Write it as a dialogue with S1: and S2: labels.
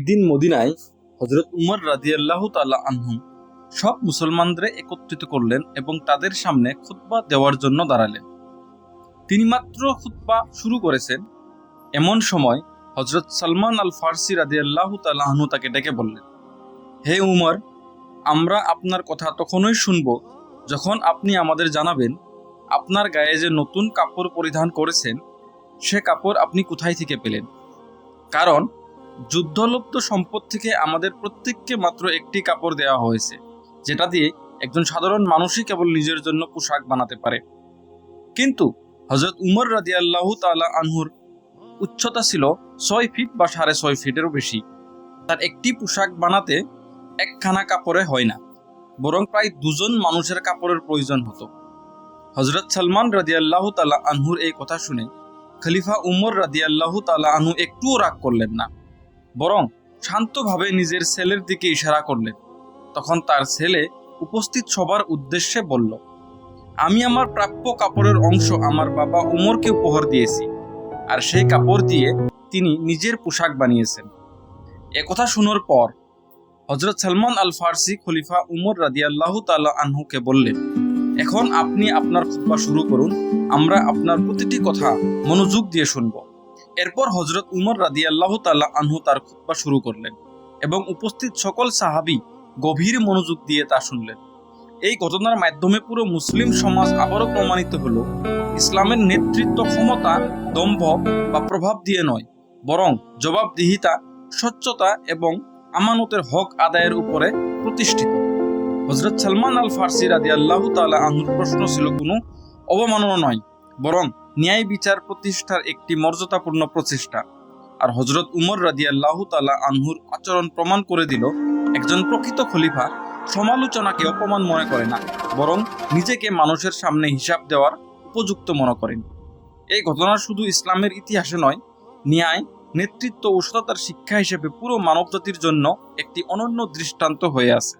S1: একদিন মদিনায় হজরত উমর রাদিয়াল্লাহু তাআলা আনহু সব মুসলমানদের একত্রিত করলেন এবং তাদের সামনে খুতবা দেওয়ার জন্য দাঁড়ালেন। তিনি মাত্র খুতবা শুরু করেছেন। এমন সময় হজরত সালমান আল ফার্সি রাদিয়াল্লাহু তাআলা আনহু তাকে ডেকে বললেন, হে উমর, আমরা আপনার কথা তখনই শুনব যখন আপনি আমাদের জানাবেন, আপনার গায়ে যে নতুন কাপড় পরিধান করেছেন, সে কাপড় আপনি কোথায় থেকে পেলেন? কারণ যুদ্ধলব্ধ সম্পদ থেকে আমাদের প্রত্যেককে মাত্র একটি কাপড় দেওয়া হয়েছে, যেটা দিয়ে একজন সাধারণ মানুষই কেবল নিজের জন্য পোশাক বানাতে পারে। কিন্তু হজরত উমর রাজি আল্লাহ তালা আনহুর উচ্চতা ছিল ছয় ফিট বা সাড়ে ছয় ফিটেরও বেশি। তার একটি পোশাক বানাতে একখানা কাপড়ে হয় না, বরং প্রায় দুজন মানুষের কাপড়ের প্রয়োজন হতো। হজরত সালমান রাজি আল্লাহ তালা আনহুর এই কথা শুনে খলিফা উমর রাদি আল্লাহ তালা আনহু একটুও রাগ করলেন না। বরং শান্তভাবে নিজের ছেলের দিকে ইশারা করলেন। তখন তার ছেলে উপস্থিত সবার উদ্দেশ্যে বলল, আমি আমার প্রাপ্য কাপড়ের অংশ আমার বাবা উমরকে উপহার দিয়েছি, আর সেই কাপড় দিয়ে তিনি নিজের পোশাক বানিয়েছেন। একথা শোনার পর হজরত সালমান আল ফার্সি খলিফা উমর রাদিয়াল্লাহু তাআলা আনহুকে বললেন, এখন আপনি আপনার খুতবা শুরু করুন, আমরা আপনার প্রতিটি কথা মনোযোগ দিয়ে শুনব। এরপর হজরত উমর রাদিয়াল্লাহু তাআলা আনহু তার খুতবা শুরু করলেন এবং উপস্থিত সকল সাহাবী গভীর মনোযোগ দিয়ে তা শুনলেন। এই ঘটনার মাধ্যমে পুরো মুসলিম সমাজ আবারও প্রমাণিত হলো, ইসলামের নেতৃত্ব ক্ষমতা দম্ভ বা প্রভাব দিয়ে নয়, বরং জবাবদিহিতা, স্বচ্ছতা এবং আমানতের হক আদায়ের উপরে প্রতিষ্ঠিত। হজরত সালমান আল ফার্সি রাদি আল্লাহ তালা আহুর প্রশ্ন ছিল কোনো অবমাননা নয়, বরং ন্যায় বিচার প্রতিষ্ঠার একটি মর্যাদাপূর্ণ প্রচেষ্টা। আর হজরত উমর রাদি আল্লাহ তালা আনহুর আচরণ প্রমাণ করে দিল, একজন প্রকৃত খলিফা সমালোচনাকে অপমান মনে করে না, বরং নিজেকে মানুষের সামনে হিসাব দেওয়ার উপযুক্ত মনে করেন। এই ঘটনা শুধু ইসলামের ইতিহাসে নয়, ন্যায়, নেতৃত্ব ও সততার শিক্ষা হিসেবে পুরো মানবজাতির জন্য একটি অনন্য দৃষ্টান্ত হয়ে আছে।